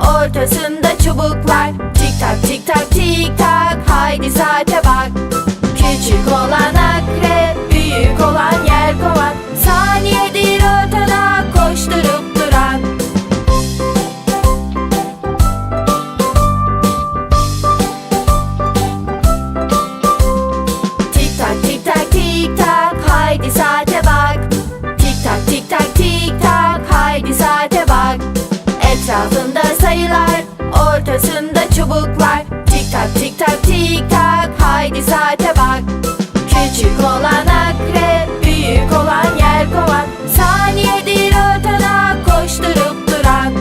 ortasında çubuklar. Tik tak tik tak tik tak haydi saate bak. Küçük olan akrep büyük olan çubuklar Tik tak tik tak tik tak. Haydi saate bak. Küçük olan akrep büyük olan yer kovan. Saniyedir ortada koşturup duran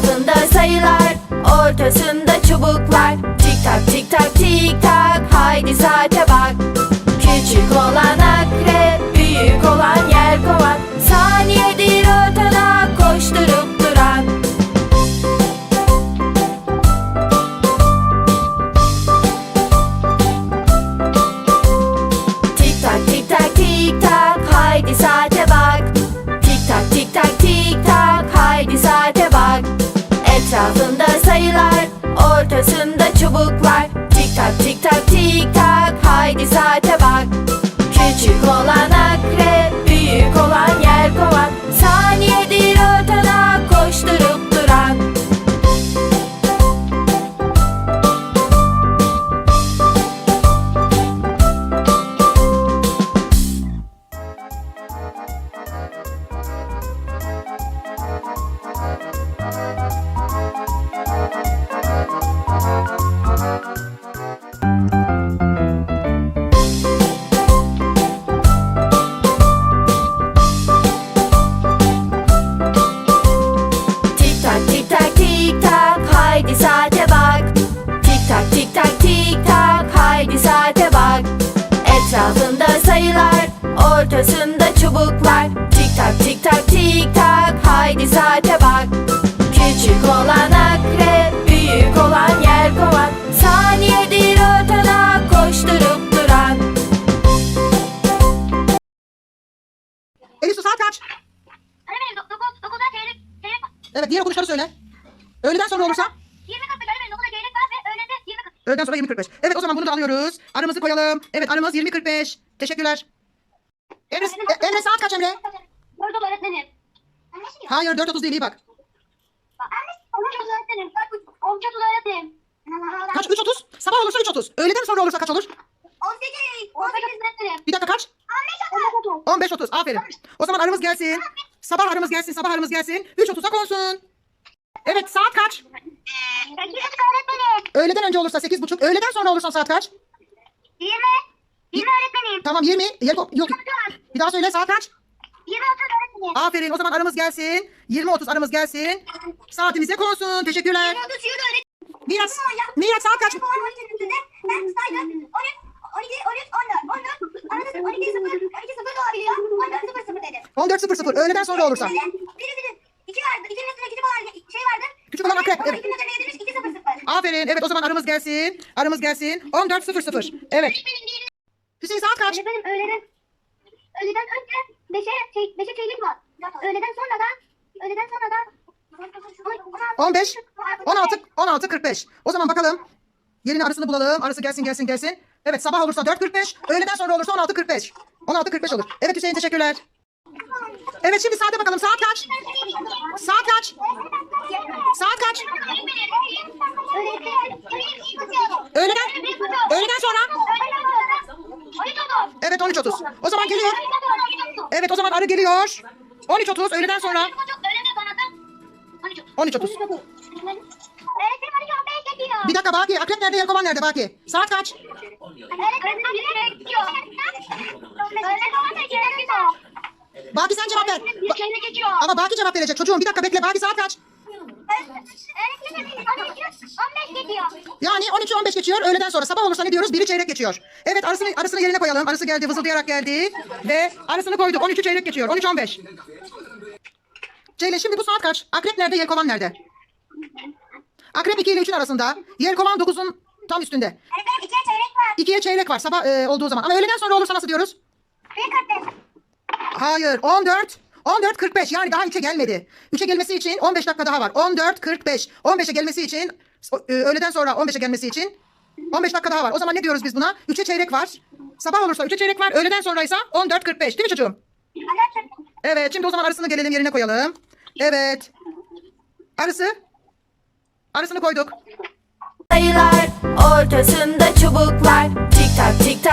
Etrafında sayılar ortasında çubuklar. Tik tak tik tak tik tak haydi saate bak. Küçük olan akrep büyük olan yer kovan. Saniyedir ortada koşturup duran. Tik tak tik tak tik tak haydi saate bak. Tik tak tik tak tik tak haydi saate bak Etrafında sayılar ortasında çubuklar. Tik tak tik tak tik tak haydi saate bak. Küçük olan akrep büyük olan yer kovan. Saniyedir ortada koşturup çubuklar Tik tak tik tak tik tak haydi saate bak Küçük olan akrep büyük olan yer kovan Saniyedir ortada koşturup duran Elif su saat kaç? Öğretmenim 9, 9'da çeyrek, çeyrek var. Evet diğer okunuşları söyle. Öğleden sonra olursa? 20 45 öğretmenim 9'da çeyrek var ve öğlende 20 40. Öğleden sonra 20.45. Evet o zaman bunu da alıyoruz. Aramızı koyalım. Evet aramız 20.45. Teşekkürler. Emre, e- Emre saat kaç Emre? Dört oldu öğretmenim. Diyor. Hayır 4.30 değil iyi bak. On üç oldu öğretmenim. On üç oldu öğretmenim. Kaç? 3.30. Sabah olursa 3.30. Öğleden sonra olursa kaç olur? 18. 18 öğretmenim. Bir dakika kaç? 15 oldu. 15.30. Aferin. O zaman aramız gelsin. Sabah aramız gelsin. Sabah aramız gelsin. 3.30'a konsun. Evet saat kaç? 8 öğretmenim. Öğleden önce olursa 8.30. Öğleden sonra olursa saat kaç? 20. 20 öğretmenim. Tamam 20. Yok, yok. Bir daha söyle saat kaç? 20 30 öğretmenim. Aferin o zaman aramız gelsin. 20.30 aramız gelsin. Saatimize konsun. Teşekkürler. 30 yıl öğretmenim. Miraç, Miraç saat kaç? Ben saydım. 13, 12, 13, 14, 14. Arada 12 0, 12 0 doğabiliyor. 14 0 0 dedi. 14.00 öğleden sonra olursa. Biri biri. İki vardı. İkinin üstünde küçük olan şey vardı. Küçük olan akrep, evet. ikinin üzerine yedirmiş. 2 0 0. Aferin. Evet o zaman aramız gelsin. Aramız gelsin. 14.00. Evet. Hüseyin saat kaç? Öğretmenim öğleden öğleden önce 5'e şey, 5'e çeyrek var. Öğleden sonra da öğleden sonra da 15, 16, 16, 45. O zaman bakalım. Yerini arasını bulalım. Arası gelsin gelsin gelsin. Evet sabah olursa 4.45. Öğleden sonra olursa 16.45. 16.45 olur. Evet Hüseyin teşekkürler. Evet şimdi saate bakalım. Saat kaç? Saat kaç? Saat kaç? Öğleden? Öğleden sonra? Evet 13.30. O zaman geliyor. Evet o zaman arı geliyor. 13.30 öğleden sonra. 13.30. Öğretmenim 12 15 geç gidiyor. Bir dakika Baki. Akrep nerede? Yelkovan nerede Baki? Saat kaç? Baki sen cevap ver. Geçiyor. Ama Baki cevap verecek. Çocuğum bir dakika bekle. Baki saat kaç? Öğretmenim 15 gidiyor. Yani 12 15 geçiyor. Öğleden sonra sabah olursa ne diyoruz? Biri çeyrek geçiyor. Evet arısını arısını yerine koyalım. Arısı geldi vızıldayarak geldi. Ve arısını koyduk. 13 çeyrek geçiyor. 13 15. Ceylin şimdi bu saat kaç? Akrep nerede? Yelkovan nerede? Akrep 2 ile 3'ün arasında. Yelkovan 9'un tam üstünde. Öğretmenim ikiye çeyrek var. 2'ye çeyrek var sabah e, olduğu zaman. Ama öğleden sonra olursa nasıl diyoruz? Bir katlı. Hayır 14 14 45 yani daha 3'e gelmedi. 3'e gelmesi için 15 dakika daha var. 14 45 15'e gelmesi için öğleden sonra 15'e gelmesi için 15 dakika daha var. O zaman ne diyoruz biz buna? 3'e çeyrek var. Sabah olursa 3'e çeyrek var. Öğleden sonraysa 14 45 değil mi çocuğum? Evet şimdi o zaman arısını gelelim yerine koyalım. Evet. Arısı. Arısını koyduk. Ortasında çubuklar Tik tak tik tak